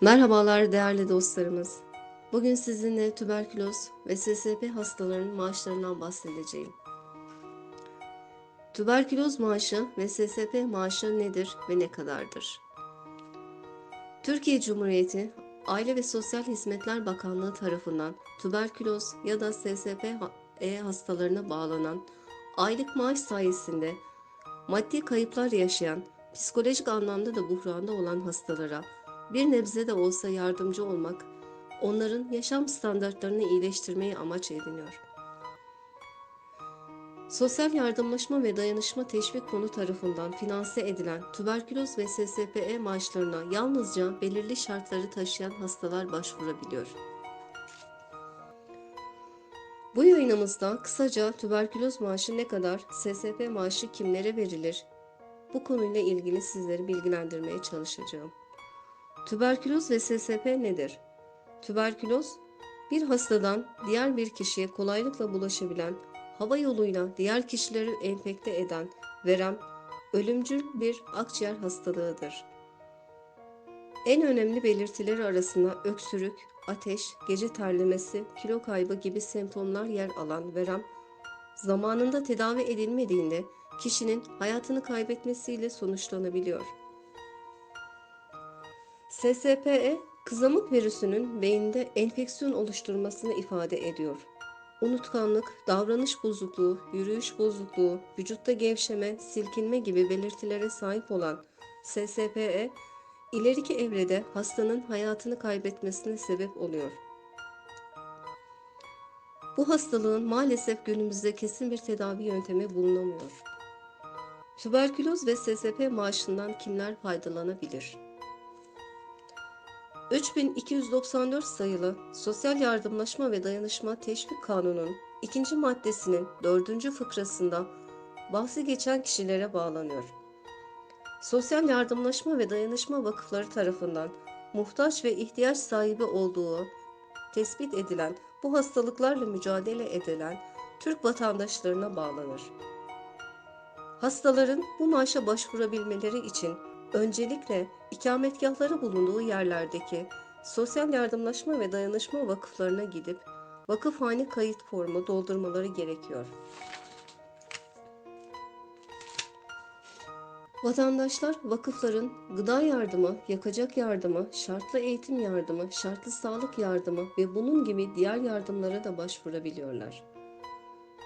Merhabalar değerli dostlarımız. Bugün sizinle tüberküloz ve SSP hastalarının maaşlarından bahsedeceğim. Tüberküloz maaşı ve SSP maaşı nedir ve ne kadardır? Türkiye Cumhuriyeti Aile ve Sosyal Hizmetler Bakanlığı tarafından tüberküloz ya da SSP E hastalarına bağlanan aylık maaş sayesinde maddi kayıplar yaşayan, psikolojik anlamda da buhranda olan hastalara bir nebze de olsa yardımcı olmak, onların yaşam standartlarını iyileştirmeyi amaç ediniyor. Sosyal Yardımlaşma ve Dayanışma Teşvik Fonu tarafından finanse edilen tüberküloz ve SSPE maaşlarına yalnızca belirli şartları taşıyan hastalar başvurabiliyor. Bu yayınımızda kısaca tüberküloz maaşı ne kadar, SSP maaşı kimlere verilir? Bu konuyla ilgili sizleri bilgilendirmeye çalışacağım. Tüberküloz ve SSP nedir? Tüberküloz, bir hastadan diğer bir kişiye kolaylıkla bulaşabilen, hava yoluyla diğer kişileri enfekte eden, verem, ölümcül bir akciğer hastalığıdır. En önemli belirtileri arasında öksürük, ateş, gece terlemesi, kilo kaybı gibi semptomlar yer alan verem, zamanında tedavi edilmediğinde kişinin hayatını kaybetmesiyle sonuçlanabiliyor. SSPE, kızamık virüsünün beyinde enfeksiyon oluşturmasını ifade ediyor. Unutkanlık, davranış bozukluğu, yürüyüş bozukluğu, vücutta gevşeme, silkinme gibi belirtilere sahip olan SSPE, ileriki evrede hastanın hayatını kaybetmesine sebep oluyor. Bu hastalığın maalesef günümüzde kesin bir tedavi yöntemi bulunamıyor. Tüberküloz ve SSP maaşından kimler faydalanabilir? 3294 sayılı Sosyal Yardımlaşma ve Dayanışma Teşvik Kanunu'nun ikinci maddesinin dördüncü fıkrasında bahsi geçen kişilere bağlanıyor. Sosyal Yardımlaşma ve Dayanışma Vakıfları tarafından muhtaç ve ihtiyaç sahibi olduğu tespit edilen bu hastalıklarla mücadele edilen Türk vatandaşlarına bağlanır. Hastaların bu maaşa başvurabilmeleri için öncelikle ikametgahları bulunduğu yerlerdeki sosyal yardımlaşma ve dayanışma vakıflarına gidip vakıfhane kayıt formu doldurmaları gerekiyor. Vatandaşlar vakıfların gıda yardımı, yakacak yardımı, şartlı eğitim yardımı, şartlı sağlık yardımı ve bunun gibi diğer yardımlara da başvurabiliyorlar.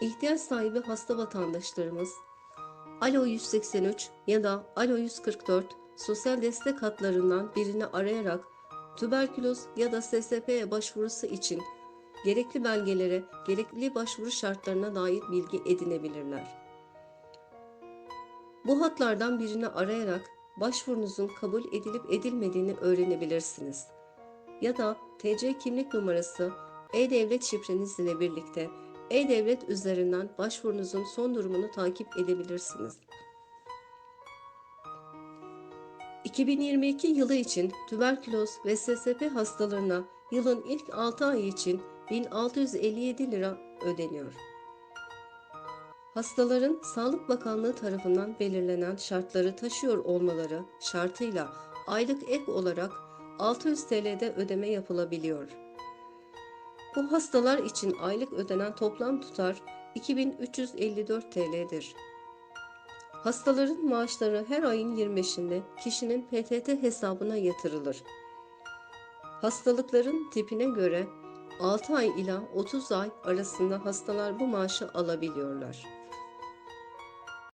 İhtiyaç sahibi hasta vatandaşlarımız Alo 183 ya da Alo 144 sosyal destek hatlarından birini arayarak tüberküloz ya da SSP'ye başvurusu için gerekli belgelere, gerekli başvuru şartlarına dair bilgi edinebilirler. Bu hatlardan birini arayarak başvurunuzun kabul edilip edilmediğini öğrenebilirsiniz. Ya da TC kimlik numarası, e-devlet şifreniz ile birlikte e-devlet üzerinden başvurunuzun son durumunu takip edebilirsiniz. 2022 yılı için tüberküloz ve SSP hastalarına yılın ilk 6 ayı için 1657 lira ödeniyor. Hastaların Sağlık Bakanlığı tarafından belirlenen şartları taşıyor olmaları şartıyla aylık ek olarak 600 TL'de ödeme yapılabiliyor. Bu hastalar için aylık ödenen toplam tutar 2354 TL'dir. Hastaların maaşları her ayın 25'inde kişinin PTT hesabına yatırılır. Hastalıkların tipine göre 6 ay ila 30 ay arasında hastalar bu maaşı alabiliyorlar.